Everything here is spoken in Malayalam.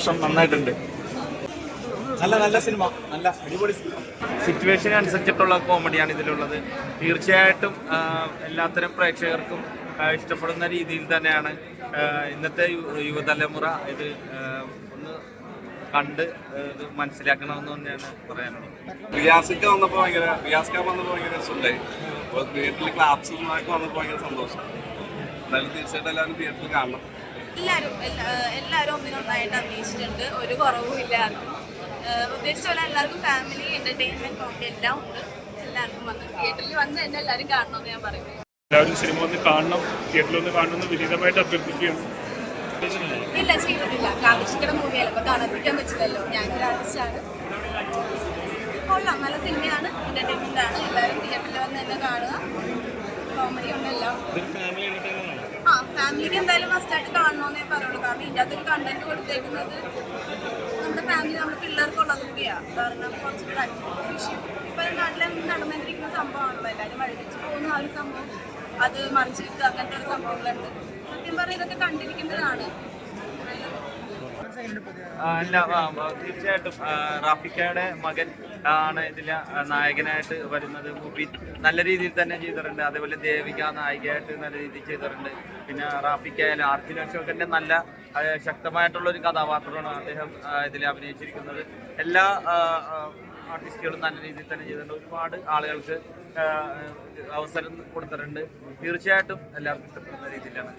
വർഷം നന്നായിട്ടുണ്ട്. നല്ല നല്ല സിനിമ. നല്ല അടിപൊളി സിനിമ. സിറ്റുവേഷൻ അനുസരിച്ചിട്ടുള്ള കോമഡിയാണ് ഇതിലുള്ളത്. തീർച്ചയായിട്ടും എല്ലാത്തരം പ്രേക്ഷകർക്കും ഇഷ്ടപ്പെടുന്ന രീതിയിൽ തന്നെയാണ് ഇന്നത്തെ യുവതലമുറ ഇത് ഒന്ന് കണ്ട് ഇത് മനസ്സിലാക്കണമെന്ന് തന്നെയാണ് പറയാനുള്ളത്. റിയാസിക്ക വന്നപ്പോൾ ഭയങ്കര റിയാസ്ക വന്നപ്പോൾ ഭയങ്കര രസമുണ്ടായി. അപ്പോൾ തിയേറ്ററിൽ ക്ലാപ്സുമായിട്ട് വന്നപ്പോൾ ഭയങ്കര സന്തോഷം. എന്തായാലും തീർച്ചയായിട്ടും എല്ലാവരും തിയേറ്ററിൽ കാണണം. എല്ലാവരും എല്ലാ- എല്ലാവരും ഒന്നിനൊന്നായിട്ട് അഭിനയിച്ചിട്ടുണ്ട്. ഒരു കുറവും ഇല്ല ഏഹ് ഉദ്ദേശിച്ച പോലെ എല്ലാവർക്കും ഫാമിലി എന്റർടൈൻമെന്റ് കോമഡി എല്ലാം ഉണ്ട്. എല്ലാവർക്കും വന്ന് തിയേറ്ററിൽ വന്ന് തന്നെ എല്ലാവരും കാണണമെന്ന് ഞാൻ പറയുന്നത് എല്ലാവരും സിനിമ ഒന്ന് കാണണം തിയേറ്ററിൽ ഒന്ന് കാണണമെന്ന് വിനീതമായിട്ട് അഭ്യർത്ഥിക്കുകയാണ്. ഇല്ല ചെയ്തിട്ടില്ല. കാർഷികയുടെ മൂവിയല്ല അപ്പൊ കാണാതിരിക്കാൻ പറ്റില്ലല്ലോ. ഞാനൊരു ആർട്ടിസ്റ്റാണ് കൊള്ളാം. നല്ല സിനിമയാണ് എന്റർടൈൻമെന്റ് ആണ്. എല്ലാവരും തിയേറ്ററിൽ വന്ന് തന്നെ കാണുക. കോമഡി ഉണ്ടല്ലോ ആ ഫാമിലിക്ക് എന്തായാലും മസ്റ്റായിട്ട് കാണണമെന്നേ പറയുള്ളൂ. കാരണം ഇതിന്റെ അകത്തൊരു കണ്ടന്റ് കൊടുത്തേക്കുന്നത് നമ്മുടെ ഫാമിലി നമ്മുടെ പിള്ളേർക്കുള്ളത് കൂടിയാണ് കാരണം കുറച്ച് ഇഷ്യൂ ഇപ്പം നാട്ടിലെ നടന്നുകൊണ്ടിരിക്കുന്ന സംഭവമാണല്ലോ എല്ലാവരും വഴിതിച്ച് പോകുന്ന ആ ഒരു സംഭവം. അത് മറിച്ച് കിട്ടുക അങ്ങനത്തെ ഒരു സംഭവങ്ങളുണ്ട്. സത്യം പറഞ്ഞാൽ ഇതൊക്കെ കണ്ടിരിക്കേണ്ടതാണ് ആ, അല്ല തീർച്ചയായിട്ടും റാഫിക്കയുടെ മകൻ ആണ് ഇതിലെ നായകനായിട്ട് വരുന്നത്. മൂവി നല്ല രീതിയിൽ തന്നെ ചെയ്തിട്ടുണ്ട്. അതേപോലെ ദേവിക നായികയായിട്ട് നല്ല രീതിയിൽ ചെയ്തിട്ടുണ്ട്. പിന്നെ റാഫിക്ക ആർത്തി അശോകന്റെ നല്ല ശക്തമായിട്ടുള്ള ഒരു കഥാപാത്രമാണ് അദ്ദേഹം ഇതിൽ അഭിനയിച്ചിരിക്കുന്നത്. എല്ലാ ആർട്ടിസ്റ്റുകളും നല്ല രീതിയിൽ തന്നെ ചെയ്തിട്ടുണ്ട്. ഒരുപാട് ആളുകൾക്ക് അവസരം കൊടുത്തിട്ടുണ്ട്. തീർച്ചയായിട്ടും എല്ലാവർക്കും ഇഷ്ടപ്പെടുന്ന രീതിയിലാണ്.